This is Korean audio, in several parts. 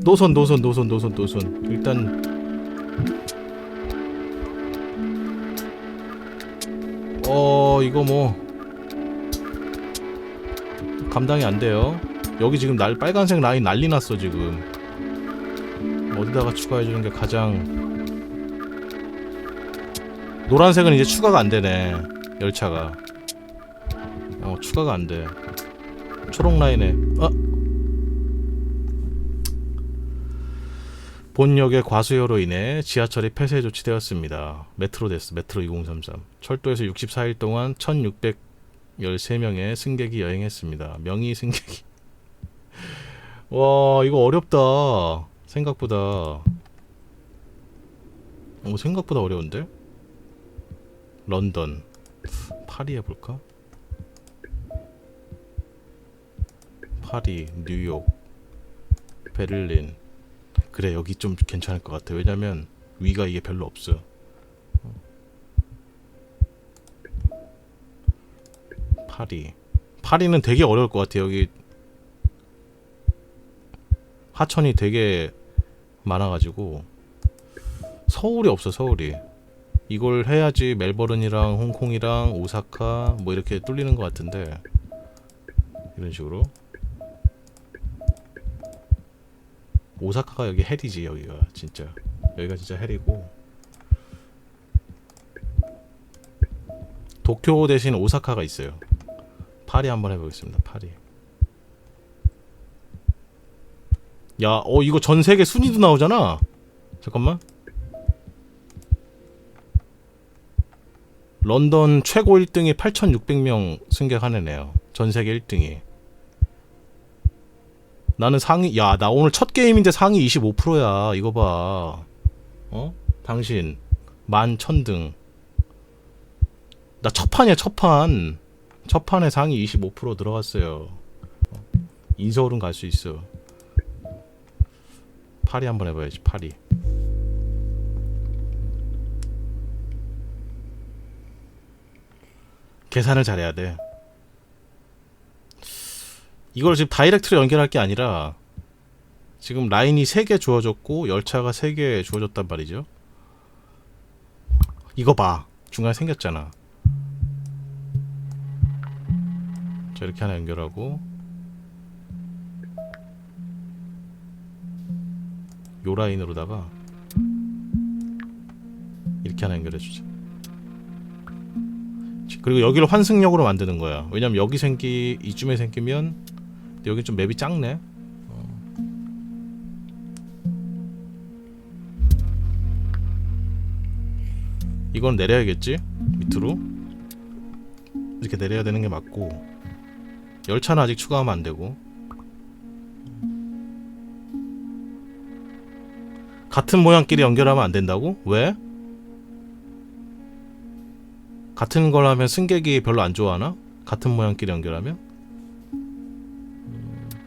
노선 노선 노선 노선 노선. 일단 어 이거 뭐 감당이 안 돼요. 여기 지금 날 빨간색 라인 난리 났어 지금. 어디다가 추가해 주는 게 가장 노란색은 이제 추가가 안 되네 열차가. 어 추가가 안돼. 초록 라인에. 어 본역의 과수요로 인해 지하철이 폐쇄 조치되었습니다. 메트로 데스, 메트로 2033. 철도에서 64일 동안 1613명의 승객이 여행했습니다. 명의 승객이. 와, 이거 어렵다. 생각보다. 어, 생각보다 어려운데? 런던. 파리 해볼까? 파리, 뉴욕, 베를린. 그래 여기 좀 괜찮을 것 같아. 왜냐면 위가 이게 별로 없어. 파리. 파리는 되게 어려울 것 같아. 여기 하천이 되게 많아가지고. 서울이 없어 서울이. 이걸 해야지 멜버른이랑 홍콩이랑 오사카 뭐 이렇게 뚫리는 것 같은데. 이런 식으로 오사카가 여기 헬이지 여기가 진짜. 여기가 진짜 헬이고. 도쿄 대신 오사카가 있어요. 파리 한번 해보겠습니다 파리. 야 어 이거 전 세계 순위도 나오잖아. 잠깐만. 런던 최고 1등이 8600명 승객하네요. 전 세계 1등이 나는 상위 야 나 오늘 첫 게임인데 상위 25%야. 이거 봐. 어? 당신. 만 천등. 나 첫판이야 첫판. 첫판에 상위 25% 들어갔어요. 어? 인서울은 갈 수 있어. 파리 한번 해봐야지 파리. 계산을 잘해야 돼 이걸 지금 다이렉트로 연결할 게 아니라 지금 라인이 3개 주어졌고 열차가 3개 주어졌단 말이죠. 이거 봐. 중간에 생겼잖아. 자, 이렇게 하나 연결하고 요 라인으로다가 이렇게 하나 연결해 주자. 그리고 여기를 환승역으로 만드는 거야. 왜냐면 여기 생기 이쯤에 생기면 근데 여기 좀 맵이 작네. 어. 이건 내려야겠지? 밑으로 이렇게 내려야 되는 게 맞고 열차는 아직 추가하면 안 되고 같은 모양끼리 연결하면 안 된다고? 왜? 같은 걸 하면 승객이 별로 안 좋아하나? 같은 모양끼리 연결하면?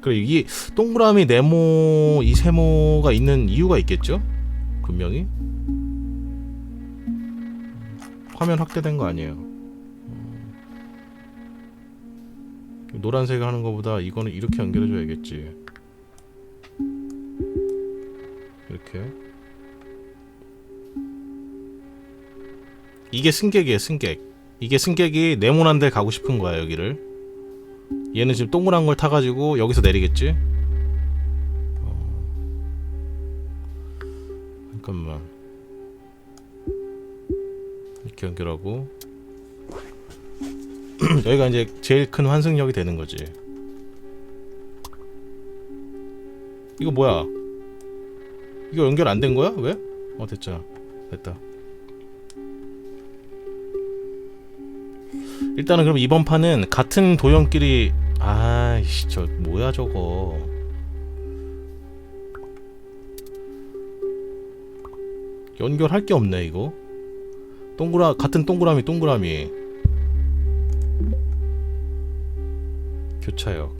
그래 이 동그라미 네모 이 세모가 있는 이유가 있겠죠? 분명히 화면 확대된 거 아니에요. 음. 노란색 하는 거보다 이거는 이렇게 연결해 줘야겠지. 이렇게 이게 승객이에요 승객 이게 승객이 네모난 데 가고 싶은 거야 여기를 얘는 지금 동그란 걸 타가지고 여기서 내리겠지? 어... 잠깐만. 이렇게 연결하고. 여기가 이제 제일 큰 환승역이 되는 거지. 이거 뭐야? 이거 연결 안 된 거야? 왜? 어 됐잖아. 됐다. 일단은 그럼 이번 판은 같은 도형끼리 아이씨 저 뭐야 저거. 연결할 게 없네 이거. 동그라 같은 동그라미 동그라미. 교차역.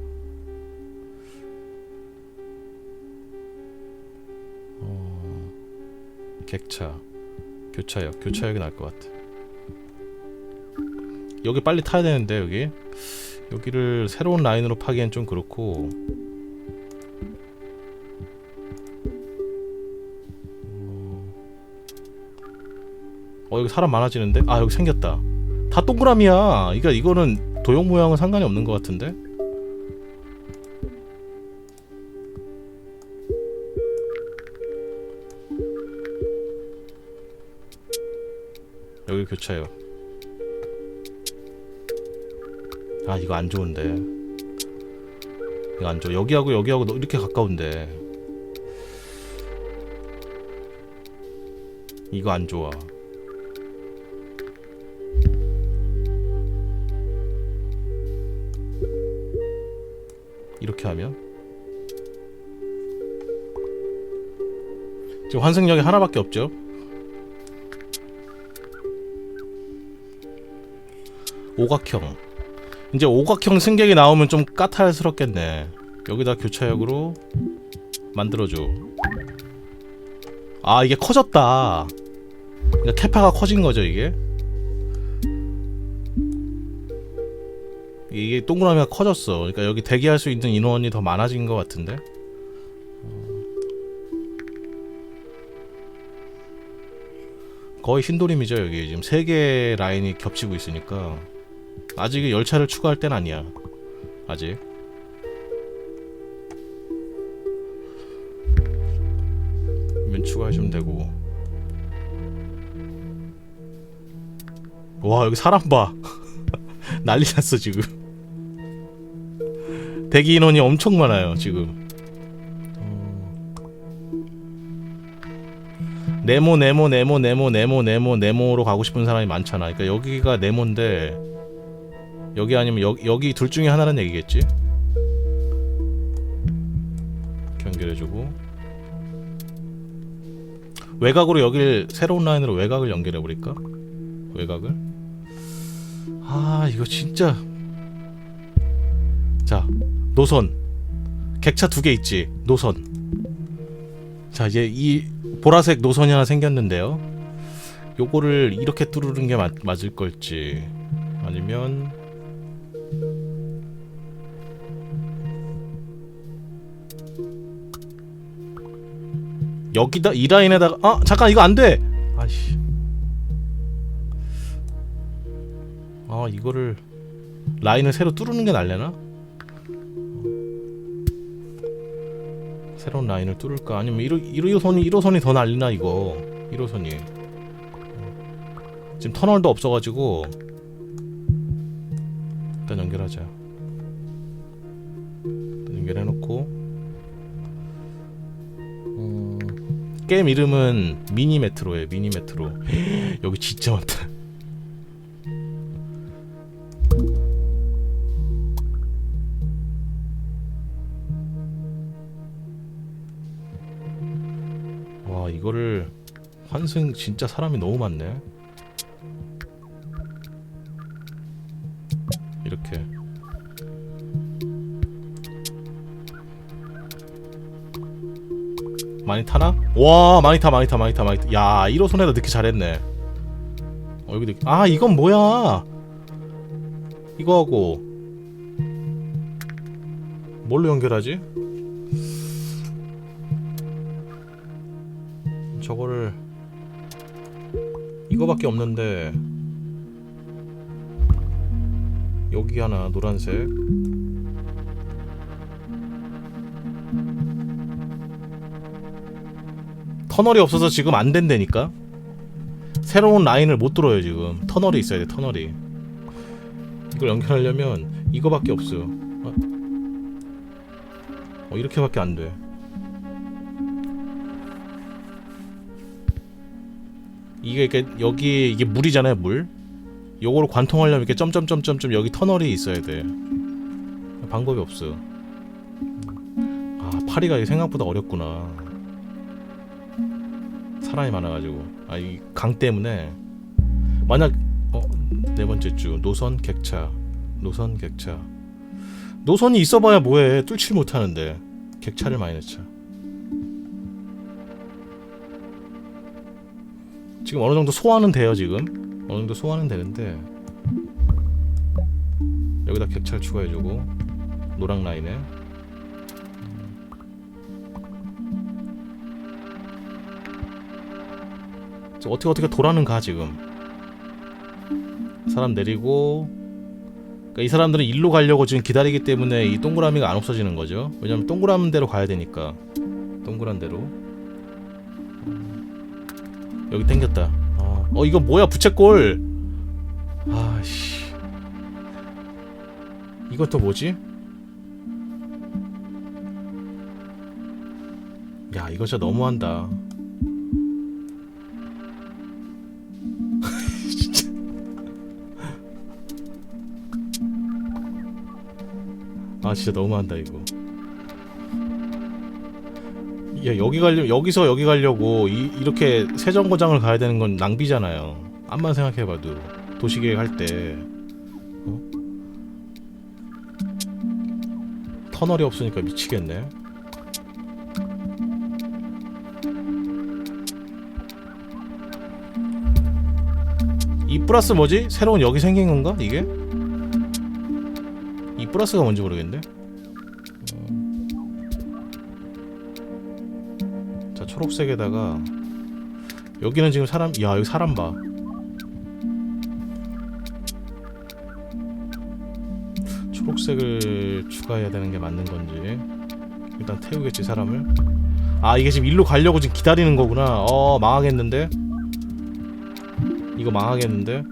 어, 객차. 교차역. 교차역이 나을 것 같아. 여기 빨리 타야 되는데 여기 여기를 새로운 라인으로 파기엔 좀 그렇고 어 여기 사람 많아지는데? 아 여기 생겼다 다 동그라미야 그러니까 이거는 도형 모양은 상관이 없는 것 같은데? 여기 교차요 아 이거 안 좋은데. 이거 안 좋아. 여기하고 여기하고 너- 이렇게 가까운데. 이거 안 좋아. 이렇게 하면 지금 환승역이 하나밖에 없죠. 오각형. 이제 오각형 승객이 나오면 좀 까탈스럽겠네. 여기다 교차역으로 만들어줘. 아 이게 커졌다. 그러니까 캐파가 커진 거죠 이게. 이게 동그라미가 커졌어. 그러니까 여기 대기할 수 있는 인원이 더 많아진 것 같은데. 거의 신도림이죠 여기 지금 세 개 라인이 겹치고 있으니까 아직 열차를 추가할 땐 아니야. 아직. 면 추가해주면 되고. 와 여기 사람 봐. 난리 났어 지금. 대기 인원이 엄청 많아요 지금. 어. 네모 네모 네모 네모 네모 네모 네모로 가고 싶은 사람이 많잖아. 그러니까 여기가 네모인데 여기 아니면 여, 여기 둘 중에 하나는 얘기겠지. 연결해주고. 외곽으로 여길 새로운 라인으로 외곽을 연결해 버릴까? 외곽을? 아 이거 진짜. 자 노선. 객차 두 개 있지 노선. 자 이제 이 보라색 노선이 하나 생겼는데요. 요거를 이렇게 뚫는 게 맞, 맞을 걸지. 아니면 여기다 이 라인에다가 아 잠깐 이거 안돼! 아씨. 아 이거를 라인을 새로 뚫는 게 날래나? 새로운 라인을 뚫을까? 아니면 1호, 1호선이 1호선이 더 날리나 이거? 1호선이. 지금 터널도 없어가지고 일단 연결하자. 일단 연결해놓고 게임 이름은 미니 메트로예요 미니 메트로. 여기 진짜 많다. 와 이거를 환승 진짜 사람이 너무 많네 많이 타나? 와 많이 타 많이 타 많이 타 많이 타. 야 1호선에다 넣기 잘했네 어 여기 넣기 아 이건 뭐야 이거 하고 뭘로 연결하지? 저거를 이거밖에 없는데 여기 하나 노란색 터널이 없어서 지금 안 된다니까? 새로운 라인을 못 들어요 지금. 터널이 있어야 돼 터널이. 이걸 연결하려면 이거밖에 없어. 어, 어 이렇게밖에 안돼. 이게 이게 여기 이게 물이잖아요 물. 요거를 관통하려면 이렇게 점점점점점 여기 터널이 있어야 돼. 방법이 없어. 아 파리가 생각보다 어렵구나 사람이 많아가지고. 아 이 강 때문에. 만약 어 네 번째 주 노선 객차 노선 객차. 노선이 있어봐야 뭐해. 뚫지 못하는데. 객차를 많이 넣자 지금 어느 정도 소화는 돼요 지금? 어느 정도 소화는 되는데. 여기다 객차를 추가해주고 노랑 라인에 어떻게 어떻게 돌아는 가 지금. 사람 내리고 그러니까 이 사람들은 일로 가려고 지금 기다리기 때문에 이 동그라미가 안 없어지는 거죠. 왜냐면 동그란 데로 가야 되니까. 동그란 데로. 여기 땡겼다. 아, 어 이거 뭐야? 부채꼴! 아씨. 이것도 뭐지? 야 이거 진짜 너무한다 아 진짜 너무한다 이거 야 여기 가려 여기서 여기 가려고 이, 이렇게 세정거장을 가야 되는 건 낭비잖아요 암만 생각해봐도 도시계획 할때 어? 터널이 없으니까 미치겠네 이 플러스 뭐지? 새로운 여기 생긴 건가? 이게? 이 플러스가 뭔지 모르겠네. 어. 자 초록색에다가 여기는 지금 사람 야 여기 사람 봐. 초록색을 추가해야 되는 게 맞는 건지 일단 태우겠지 사람을. 아 이게 지금 일로 가려고 지금 기다리는 거구나. 어 망하겠는데. 이거 망하겠는데?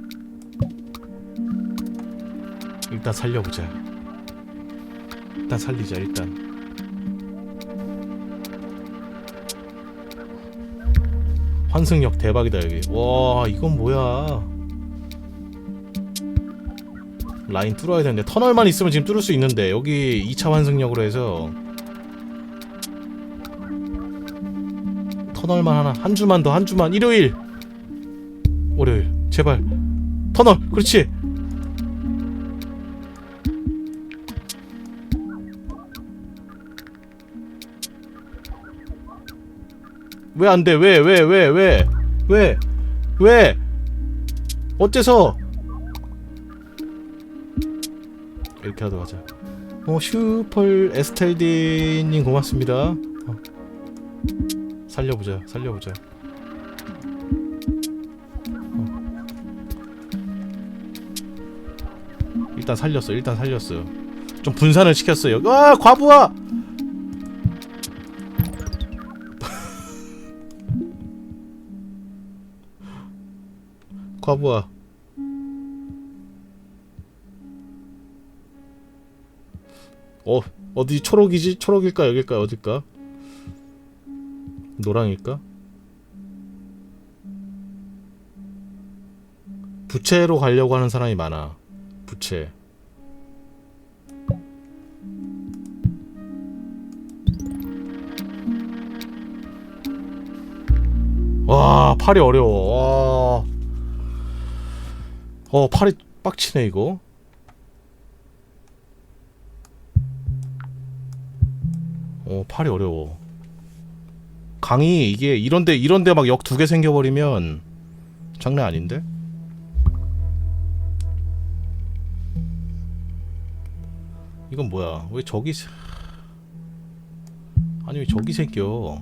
일단 살려보자. 일단 살리자, 일단. 환승역 대박이다, 여기. 와, 이건 뭐야. 라인 뚫어야 되는데, 터널만 있으면 지금 뚫을 수 있는데, 여기 2차 환승역으로 해서. 터널만 하나, 한 주만 더, 한 주만, 일요일! 월요일 제발 터널 그렇지 왜 안 돼? 왜? 왜? 왜? 왜? 왜? 왜? 어째서? 이렇게 하도록 하자. 어, 슈펄 에스텔디님 고맙습니다. 어. 살려보자, 살려보자. 일단 살렸어. 일단 살렸어. 좀 분산을 시켰어요. 아 과부하. 과부하. 어 어디 초록이지? 초록일까 여길까 어딜까? 노랑일까? 부채로 가려고 하는 사람이 많아. 부채. 와 팔이 어려워. 와. 어 팔이 빡치네 이거. 어 팔이 어려워. 강이 이게 이런데 이런데 막 역 두 개 생겨버리면 장난 아닌데? 이건 뭐야? 왜 저기 세- 아니 왜 저기 생겨?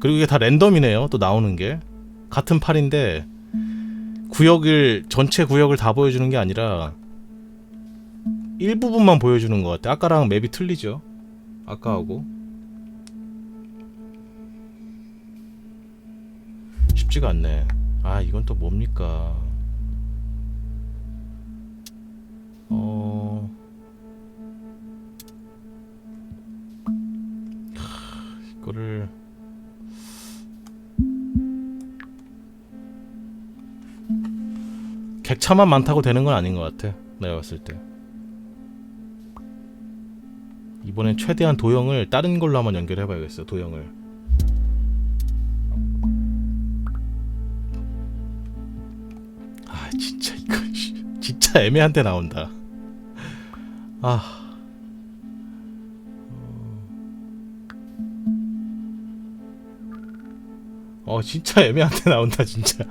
그리고 이게 다 랜덤이네요. 또 나오는 게 같은 팔인데 구역을 전체 구역을 다 보여주는 게 아니라 일부분만 보여주는 것 같아. 아까랑 맵이 틀리죠. 아까하고 쉽지가 않네. 아 이건 또 뭡니까? 어. 이거를 객차만 많다고 되는 건 아닌 것 같아. 내가 봤을 때. 이번엔 최대한 도형을 다른 걸로 한번 연결해 봐야겠어. 도형을. 아 진짜 이거 씨, 진짜 애매한 데 나온다. 아. 어 진짜 애매한 데 나온다 진짜.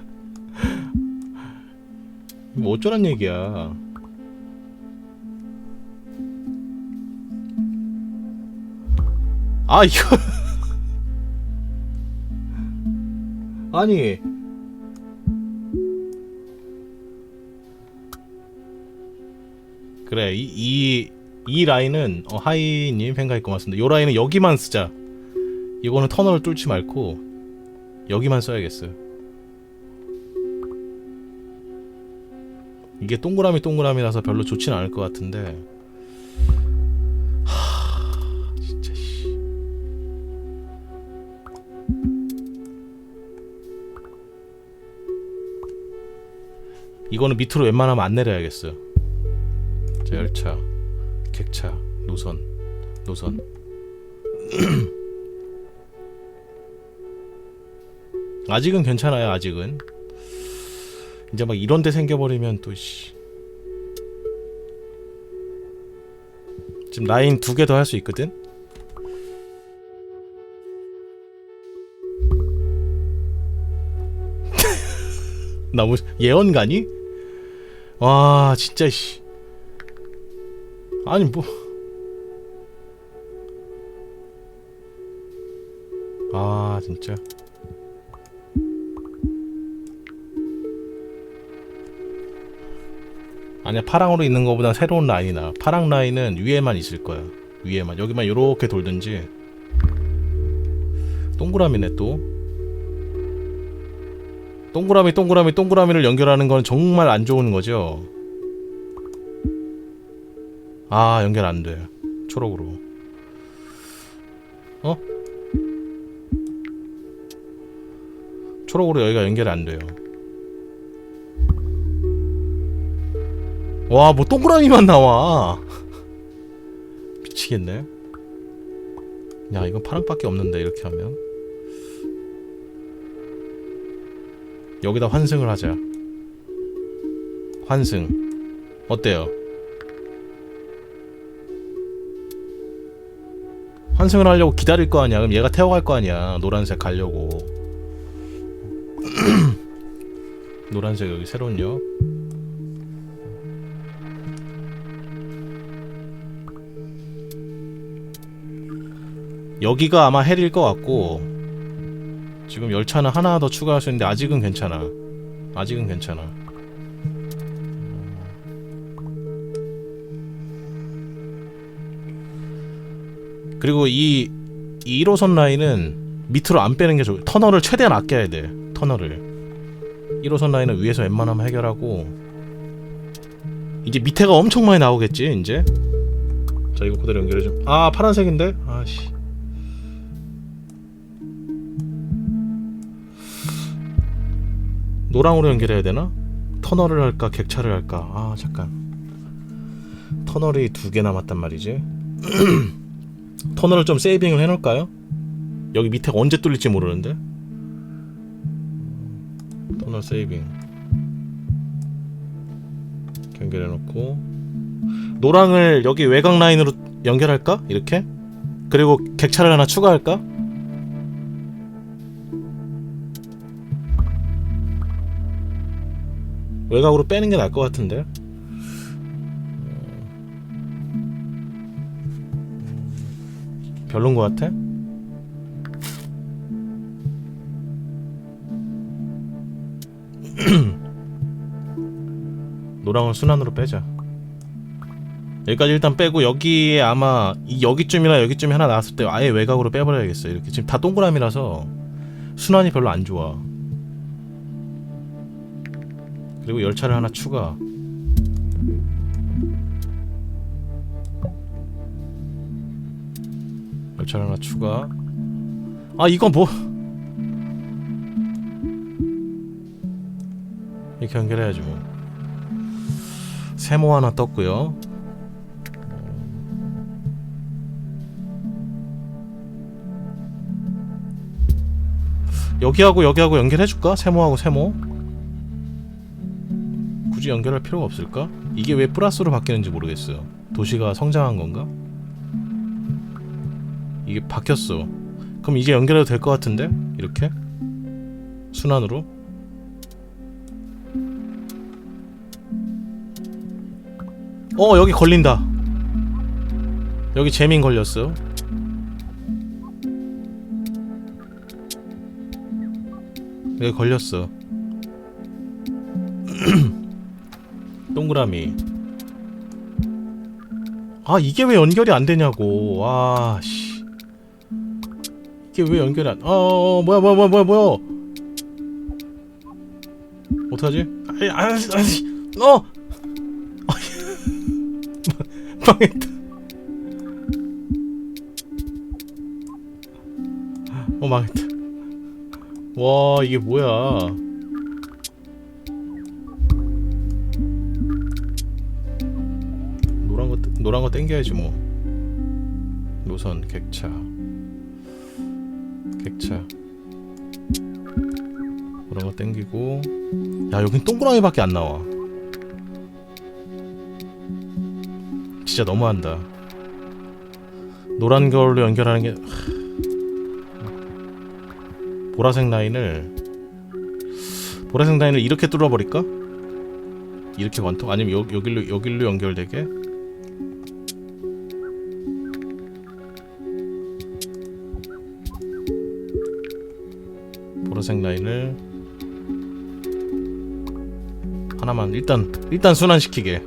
뭐 어쩌란 얘기야. 아 이거 아니 그래 이 이 이 라인은 어, 하이님 팬가입 고맙습니다. 요 라인은 여기만 쓰자. 이거는 터널을 뚫지 말고 여기만 써야겠어. 이게 동그라미 동그라미라서 별로 좋진 않을 것 같은데. 하, 진짜 씨. 이거는 밑으로 웬만하면 안 내려야겠어. 자, 열차, 객차, 노선, 노선. 아직은 괜찮아요. 아직은. 이제 막 이런 데 생겨버리면 또 씨. 지금 라인 두 개 더 할 수 있거든. 나뭐 예언가니? 와 진짜 씨. 아니 뭐. 아 진짜. 아니야 파랑으로 있는 거보다 새로운 라인이나 파랑 라인은 위에만 있을 거야. 위에만. 여기만 요렇게 돌든지. 동그라미네 또. 동그라미 동그라미 동그라미를 연결하는 건 정말 안 좋은 거죠? 아 연결 안 돼. 초록으로. 어? 초록으로 여기가 연결이 안 돼요 와, 뭐 동그라미만 나와. 미치겠네. 야, 이건 파랑밖에 없는데 이렇게 하면. 여기다 환승을 하자. 환승. 어때요? 환승을 하려고 기다릴 거 아니야. 그럼 얘가 태워갈 거 아니야. 노란색 가려고. 노란색 여기 새로운 역. 여기가 아마 헬일 것 같고 지금 열차는 하나 더 추가할 수 있는데 아직은 괜찮아. 아직은 괜찮아. 그리고 이, 이 1호선 라인은 밑으로 안 빼는 게 좋아 터널을 최대한 아껴야 돼. 터널을. 1호선 라인은 위에서 웬만하면 해결하고 이제 밑에가 엄청 많이 나오겠지 이제? 자 이거 그대로 연결해줘. 아 파란색인데? 아씨 노랑으로 연결해야 되나? 터널을 할까 객차를 할까? 아 잠깐 터널이 두 개 남았단 말이지 터널을 좀 세이빙을 해놓을까요? 여기 밑에 언제 뚫릴지 모르는데 터널 세이빙 연결해놓고 노랑을 여기 외곽 라인으로 연결할까? 이렇게? 그리고 객차를 하나 추가할까? 외곽으로 빼는 게 나을 것 같은데. 별론 것 같아? 노랑을 순환으로 빼자. 여기까지 일단 빼고 여기에 아마 이 여기쯤이나 여기쯤에 하나 나왔을 때 아예 외곽으로 빼버려야겠어. 이렇게 지금 다 동그라미라서 순환이 별로 안 좋아. 그리고 열차를 하나 추가. 열차를 하나 추가. 아 이건 뭐? 이렇게 연결해야지 뭐. 세모 하나 떴고요. 여기하고 여기하고 연결해줄까? 세모하고 세모. 굳이 연결할 필요가 없을까? 이게 왜 플러스로 바뀌는지 모르겠어요. 도시가 성장한 건가? 이게 바뀌었어. 그럼 이게 연결해도 될 것 같은데? 이렇게? 순환으로? 어, 여기 걸린다. 여기 재민 걸렸어. 여기 걸렸어. 동그라미. 아 이게 왜 연결이 안 되냐고. 와 씨. 이게 왜 연결이 안? 어, 어 뭐야 뭐야 뭐야 뭐야 뭐야. 어떡하지? 아이 아이 아이 어. 망했다. 어 망했다. 와 이게 뭐야? 노란 거 땡겨야지 뭐. 노선 객차 객차 노란 거 땡기고 야 여긴 동그라미밖에 안 나와. 진짜 너무한다. 노란 걸로 연결하는 게 보라색 라인을 보라색 라인을 이렇게 뚫어버릴까? 이렇게 관통 아니면 여, 여길로 여길로 연결되게 보라색 라인을 하나만 일단 일단 순환시키게.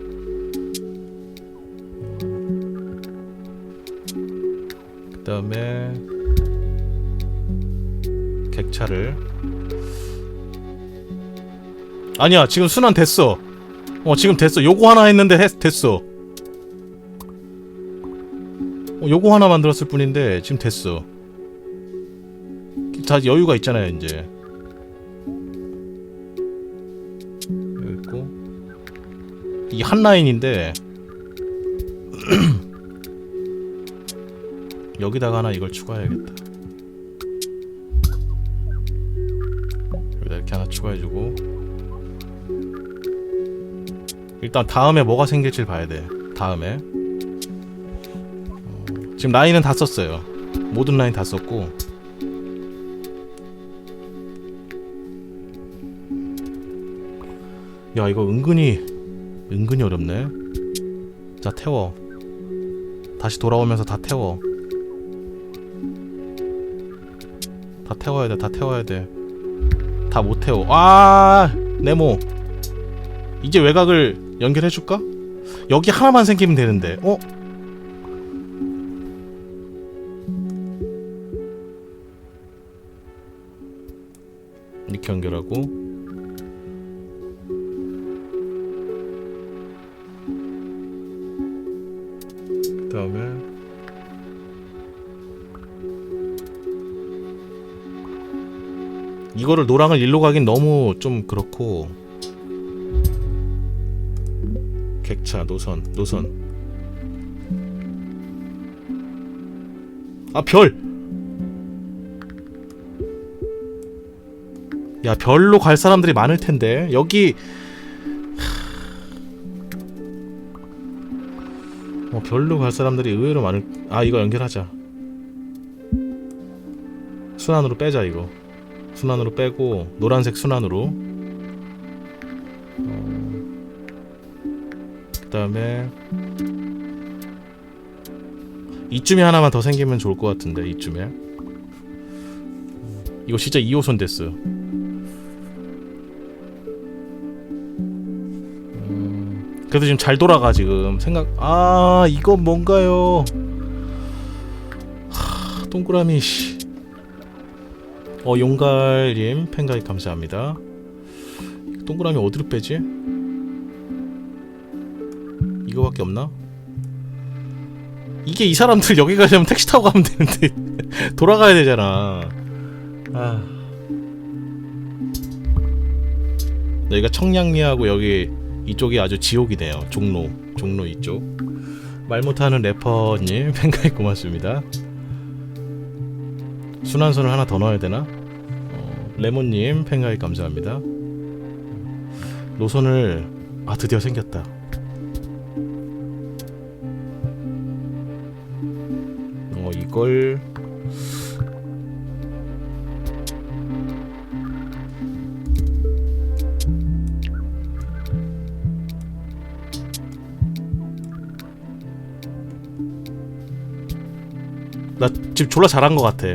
그 다음에 객차를. 아니야 지금 순환 됐어. 어 지금 됐어. 요거 하나 했는데 했, 됐어. 어, 요거 하나 만들었을 뿐인데 지금 됐어 다 여유가 있잖아요 이제. 여기 있고 이 한 라인인데 여기다가 하나 이걸 추가해야겠다. 여기다 이렇게 하나 추가해주고. 일단 다음에 뭐가 생길지 봐야 돼 다음에. 어, 지금 라인은 다 썼어요. 모든 라인 다 썼고 야 이거 은근히 은근히 어렵네. 자 태워. 다시 돌아오면서 다 태워. 다 태워야 돼 다 태워야 돼. 다 못 태워. 아 네모. 이제 외곽을 연결해 줄까? 여기 하나만 생기면 되는데. 어? 이렇게 연결하고 다음에. 이거를 노랑을 일로 가긴 너무 좀 그렇고. 객차 노선 노선. 아 별! 야 별로 갈 사람들이 많을 텐데. 여기 별로 갈 사람들이 의외로 많을 아 이거 연결하자. 순환으로 빼자 이거. 순환으로 빼고 노란색 순환으로. 어, 그 다음에 이쯤에 하나만 더 생기면 좋을 것 같은데 이쯤에. 이거 진짜 2호선 됐어 그래도 지금 잘 돌아가 지금 생각 아 이거 뭔가요 하, 동그라미 씨 어 용갈님 팬가입 감사합니다. 동그라미 어디로 빼지? 이거밖에 없나? 이게 이 사람들 여기 가려면 택시 타고 가면 되는데 돌아가야 되잖아. 아. 여기가 청량리하고 여기 이쪽이 아주 지옥이네요. 종로, 종로 이쪽. 말 못하는 래퍼님 팬가입 고맙습니다. 순환선을 하나 더 넣어야 되나? 어, 레몬님 팬가입 감사합니다. 노선을 아 드디어 생겼다. 어 이걸 지금 졸라 잘한 것 같아.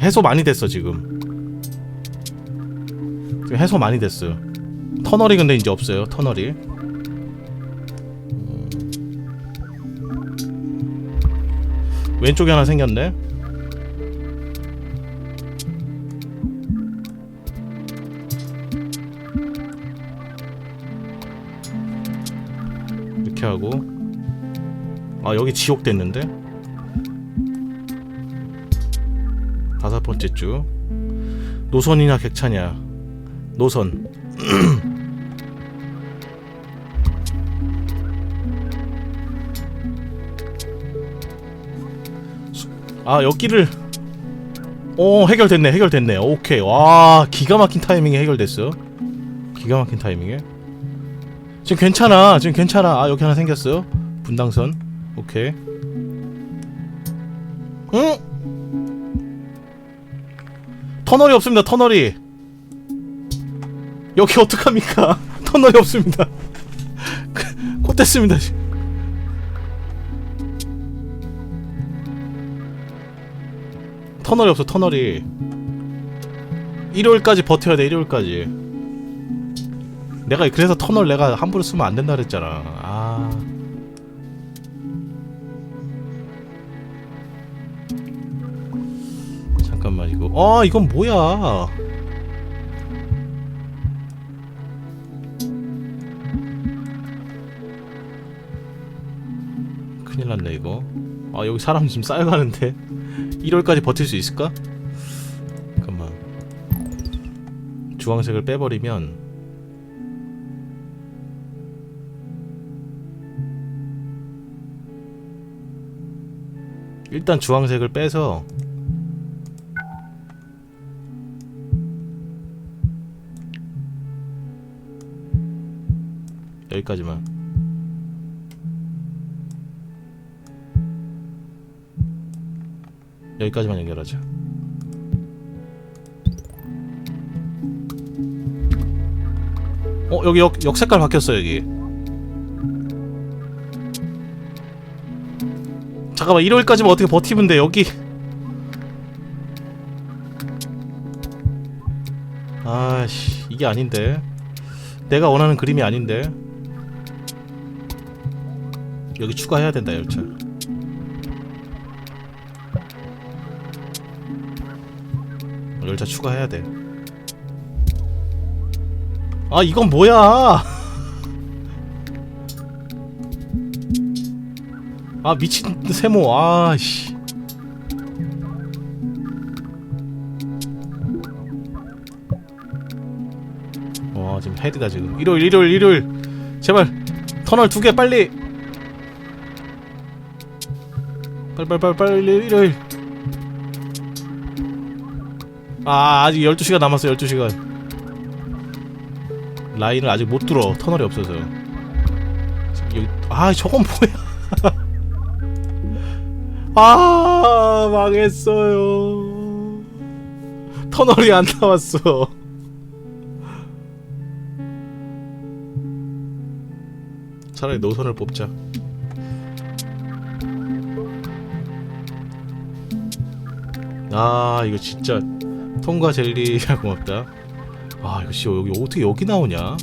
해소 많이 됐어 지금. 지금 해소 많이 됐어요. 터널이 근데 이제 없어요. 터널이. 음. 왼쪽에 하나 생겼네. 이렇게 하고 아 여기 지옥 됐는데 다섯 번째 주. 노선이냐 객차냐? 노선. 수- 아 여기를. 오 해결됐네 해결됐네. 오케이. 와 기가 막힌 타이밍에 해결됐어. 기가 막힌 타이밍에. 지금 괜찮아 지금 괜찮아. 아 여기 하나 생겼어요 분당선. 오케이. 응? 터널이 없습니다 터널이. 여기 어떡합니까? 터널이 없습니다. 콧댔습니다 터널이 없어 터널이. 일요일까지 버텨야 돼 일요일까지. 내가 그래서 터널 내가 함부로 쓰면 안 된다 그랬잖아. 아 아 이건 뭐야? 큰일 났네 이거. 아 여기 사람 지금 쌓여가는데? 1월까지 버틸 수 있을까? 잠깐만. 주황색을 빼버리면 일단 주황색을 빼서 여기까지만. 여기까지만 연결하자. 어 여기 역, 역 색깔 바뀌었어 여기. 잠깐만 일요일까지만 어떻게 버티면 돼 여기? 아씨 이게 아닌데. 내가 원하는 그림이 아닌데 여기 추가해야 된다 열차 열차 추가해야 돼. 아 이건 뭐야? 아 미친 세모 아씨. 와 지금 헤드가 지금 일요일 일요일 일요일 제발 터널 두 개 빨리 빨리 일요일. 아 아직 12시간 남았어 12시간. 라인을 아직 못 뚫어. 터널이 없어서. 여기 아 저건 뭐야? 아 망했어요. 터널이 안 나왔어. 차라리 노선을 뽑자 아 이거 진짜 통과 젤리 고맙다. 아 이거 씨 여기 어떻게 여기 나오냐?